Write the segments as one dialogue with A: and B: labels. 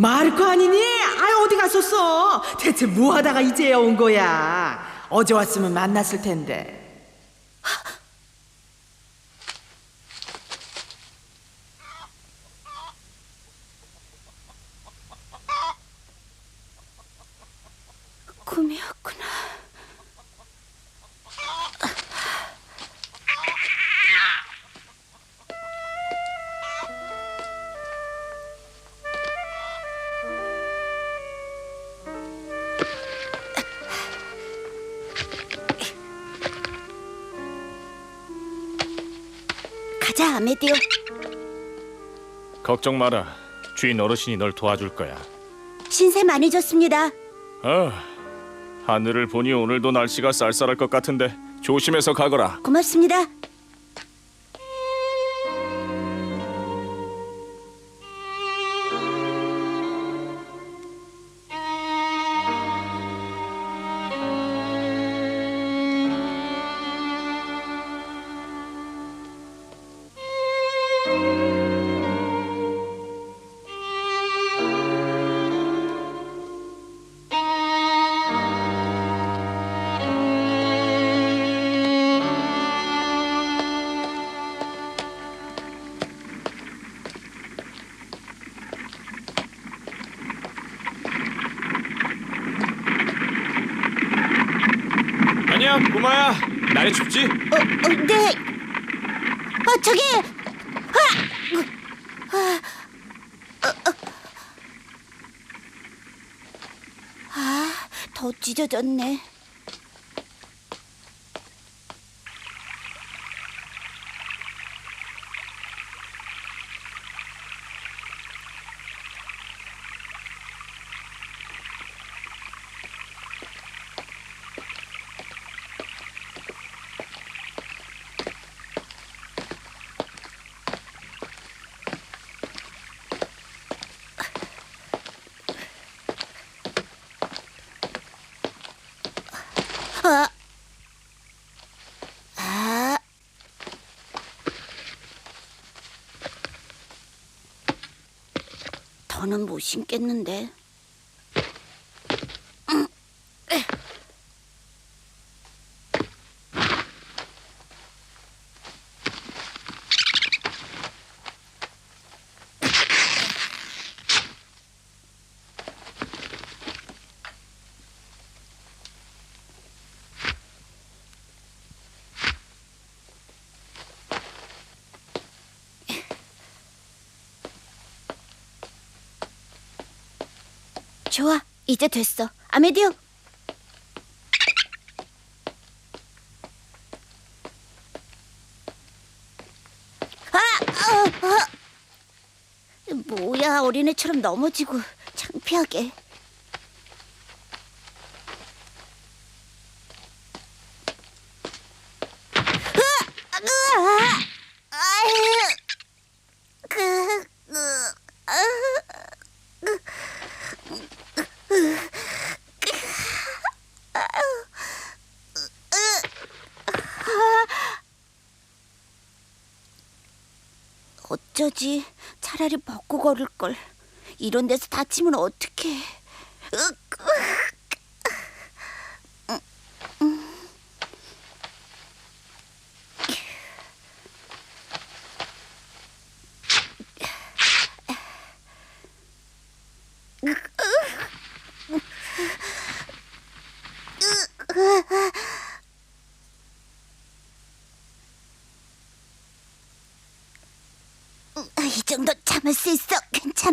A: 마르코 아니니? 아유 어디 갔었어? 대체 뭐 하다가 이제야 온 거야? 어제 왔으면 만났을 텐데.
B: 가자, 아메디오.
C: 걱정 마라. 주인 어르신이 널 도와줄 거야.
B: 신세 많이 졌습니다.
C: 아, 하늘을 보니 오늘도 날씨가 쌀쌀할 것 같은데 조심해서 가거라.
B: 고맙습니다.
C: 아니야, 꼬마야. 날이 춥지?
B: 어, 어, 네. 어, 저기. 아! 아, 어, 어. 아, 더 찢어졌네. 아. 아. 더는 못 신겠는데. 좋아, 이제 됐어. 아메디오. 아, 어, 어. 뭐야, 어린애처럼 넘어지고 창피하게. 으아, 으아, 아유, 그, 으, 아. 어쩌지? 차라리 벗고 걸을 걸. 이런 데서 다치면 어떡해? 으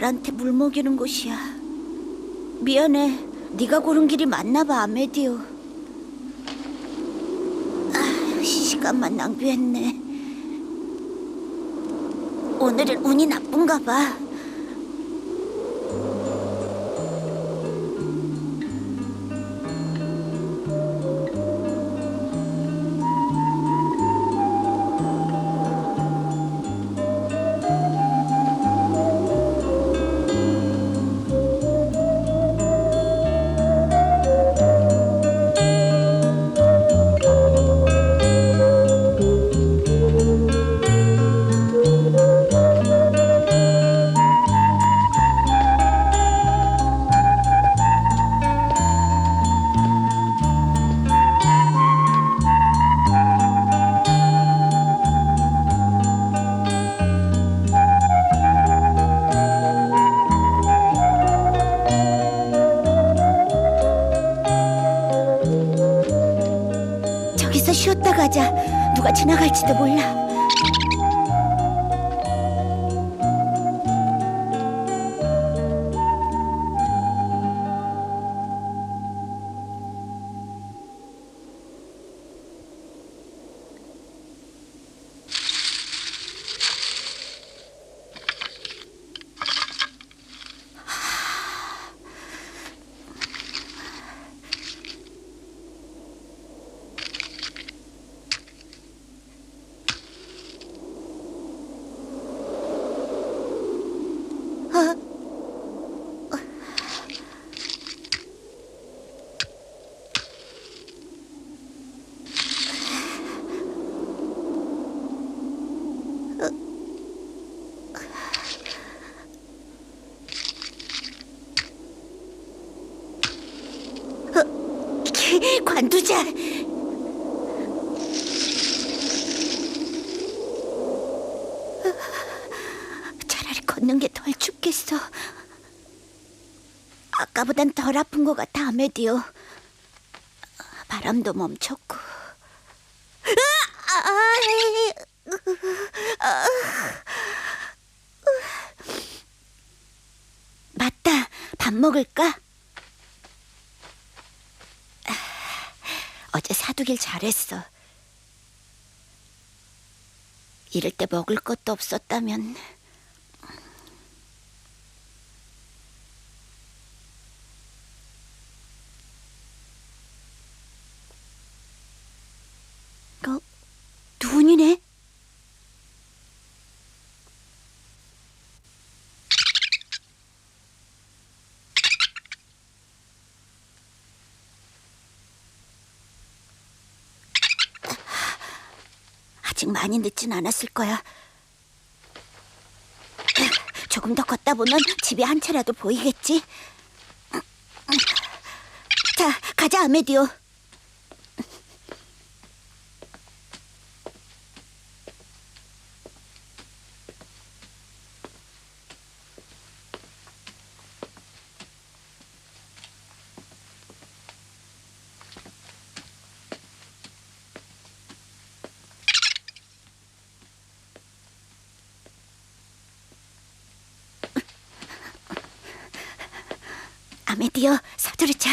B: 말한테 물 먹이는 곳이야. 미안해. 네가 고른 길이 맞나 봐, 아메디오. 아, 시간만 낭비했네. 오늘은 운이 나쁜가 봐. 저기서 쉬었다 가자. 누가 지나갈지도 몰라. 관두자. 차라리 걷는 게 덜 춥겠어. 아까보단 덜 아픈 것 같아, 아메디오. 바람도 멈췄고. 맞다. 밥 먹을까? 어제 사두길 잘했어. 이럴 때 먹을 것도 없었다면 어? 눈이네? 아직 많이 늦진 않았을 거야. 조금 더 걷다 보면 집이 한 채라도 보이겠지? 자, 가자, 아메디오. 아메디오, 서두르자.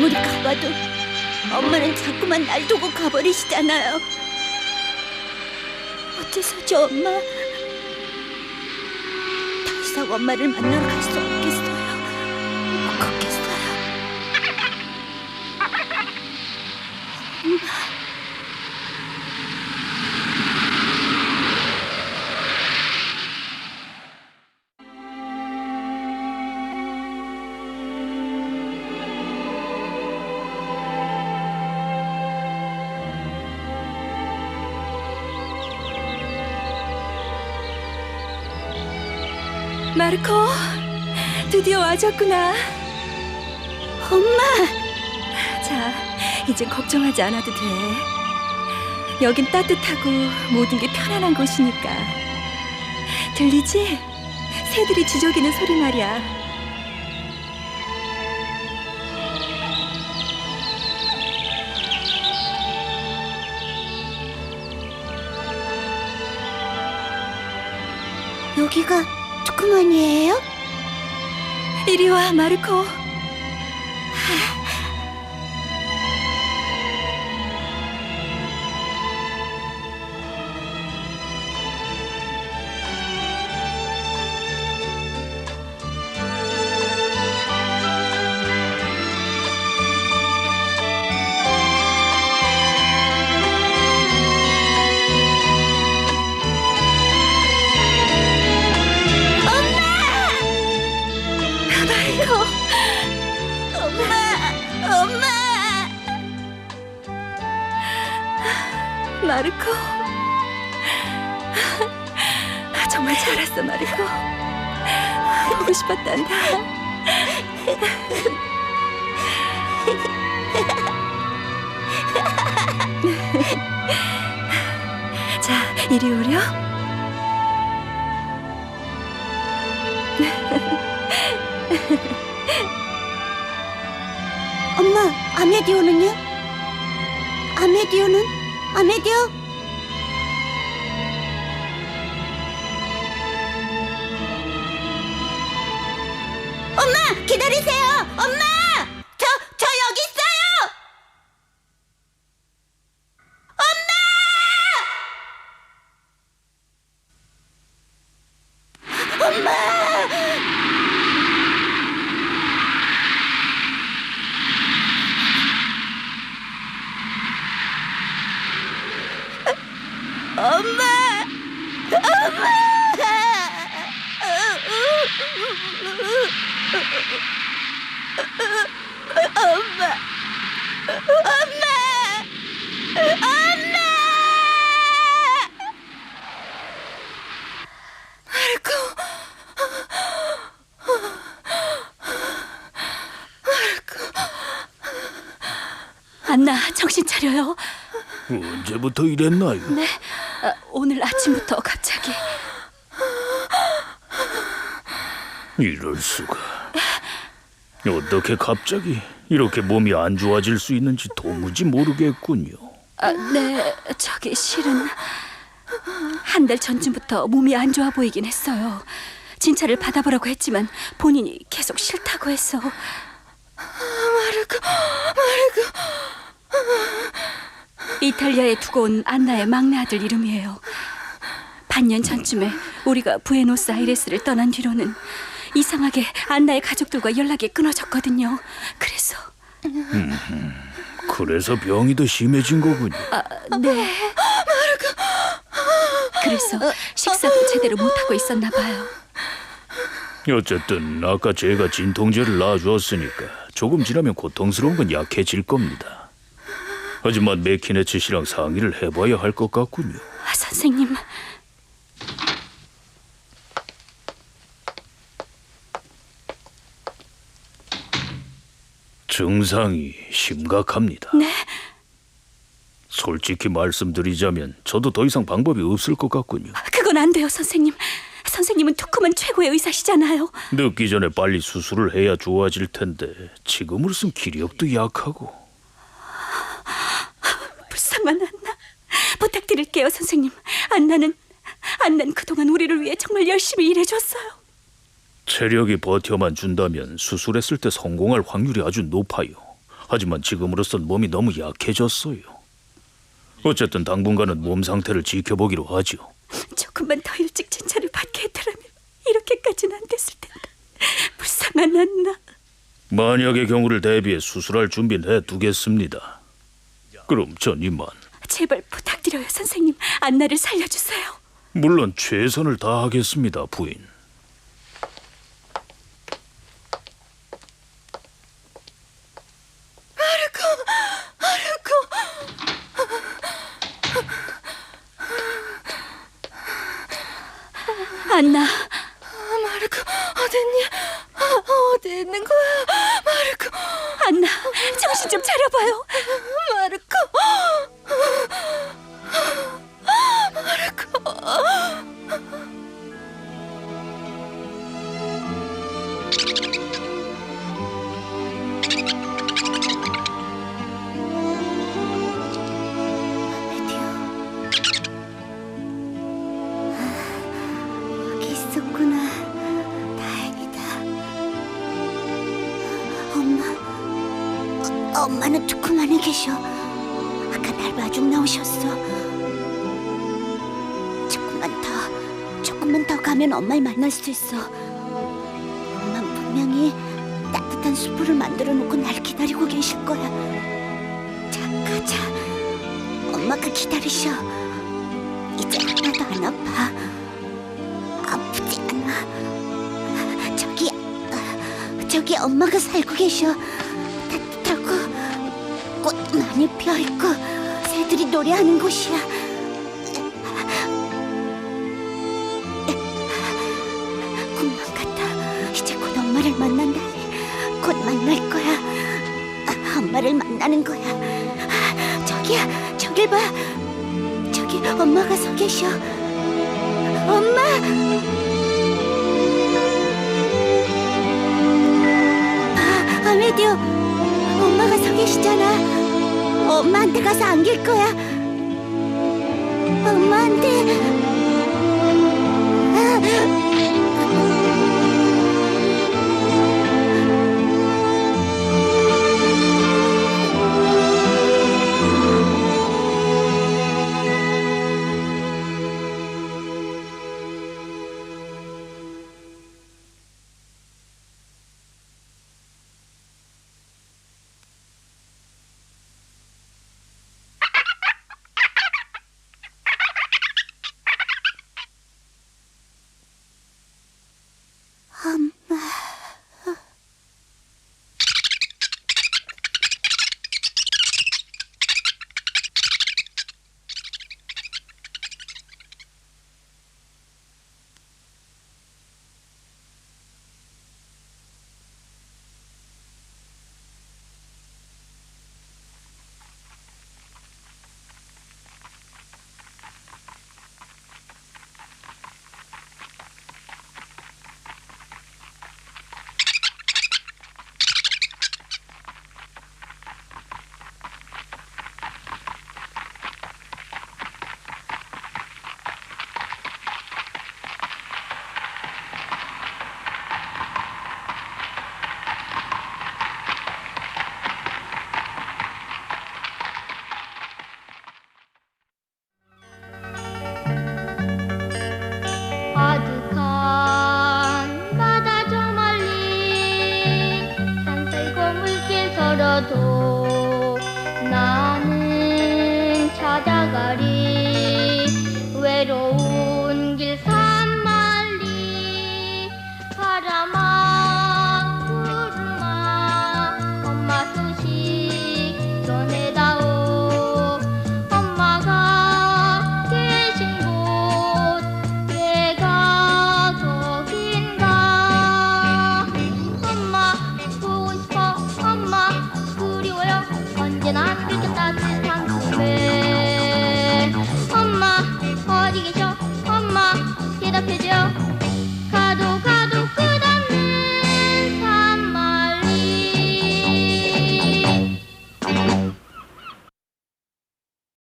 B: 아무리 가봐도 엄마는 자꾸만 날 두고 가버리시잖아요. 어째서지 엄마? 더 이상 엄마를 만나러 갈 수 없겠어
D: 드디어 와줬구나.
B: 엄마,
D: 자, 이제 걱정하지 않아도 돼. 여긴 따뜻하고 모든 게 편안한 곳이니까. 들리지? 새들이 지저귀는 소리 말이야.
B: 여기가 투쿠만이에요?
D: 이리 와, 마르 이리 오렴.
B: 엄마, 아메디오는요? 아메디오는? 아메디오? 엄마! 엄마! 엄마! 엄마!
D: 안나, 정신 차려요.
E: 언제부터 이랬나요?
D: 네, 아, 오늘 아침부터 갑자기.
E: 이럴 수가. 어떻게 갑자기 이렇게 몸이 안 좋아질 수 있는지 도무지 모르겠군요.
D: 아, 네, 저기 실은 한 달 전쯤부터 몸이 안 좋아 보이긴 했어요. 진찰을 받아보라고 했지만 본인이 계속 싫다고 해서. 마르코, 마르코. 이탈리아에 두고 온 안나의 막내 아들 이름이에요. 반년 전쯤에 우리가 부에노스아이레스를 떠난 뒤로는 이상하게 안나의 가족들과 연락이 끊어졌거든요. 그래서
E: 그래서 병이 더 심해진 거군요.
D: 네. 그래서 식사도 제대로 못 하고 있었나 봐요.
E: 어쨌든 아까 제가 진통제를 놔주었으니까 조금 지나면 고통스러운 건 약해질 겁니다. 하지만 메키네츠 씨랑 상의를 해봐야 할 것 같군요.
D: 아, 선생님.
E: 증상이 심각합니다.
D: 네?
E: 솔직히 말씀드리자면 저도 더 이상 방법이 없을 것 같군요.
D: 그건 안 돼요, 선생님. 선생님은 투쿠만 최고의 의사시잖아요.
E: 늦기 전에 빨리 수술을 해야 좋아질 텐데 지금으로선 기력도 약하고
D: 불쌍한 안나. 부탁드릴게요, 선생님. 안나는 안나는 그동안 우리를 위해 정말 열심히 일해줬어요.
E: 체력이 버텨만 준다면 수술했을 때 성공할 확률이 아주 높아요. 하지만 지금으로선 몸이 너무 약해졌어요. 어쨌든 당분간은 몸 상태를 지켜보기로 하죠.
D: 조금만 더 일찍 진찰을 받게 했더라면 이렇게까지는 안 됐을 텐데. 불쌍한 안나.
E: 만약의 경우를 대비해 수술할 준비는 해두겠습니다. 그럼 전 이만.
D: 제발 부탁드려요, 선생님. 안나를 살려주세요.
E: 물론 최선을 다하겠습니다, 부인.
D: 안나.
B: 마르코 어딨니? 어디 있는 거야? 마르코
D: 안나, 정신 좀 차려봐요.
B: 마르코 오셨어. 조금만 더, 조금만 더 가면 엄마를 만날 수 있어. 엄마 분명히 따뜻한 수프를 만들어 놓고 날 기다리고 계실 거야. 자, 가자. 엄마가 기다리셔. 이제 하나도 안 아파. 아프지 않아. 저기, 아, 저기 엄마가 살고 계셔. 따뜻하고 꽃 많이 피어 있고 새들이 노래하는 곳이야. 꿈만 같아. 이제 곧 엄마를 만난다니. 곧 만날 거야. 아, 엄마를 만나는 거야. 아, 저기야, 저길 봐. 저기 엄마가 서 계셔. 엄마! 아, 아메디오, 엄마가 서 계시잖아. 엄마한테 가서 안길 거야. 엄마한테. 아.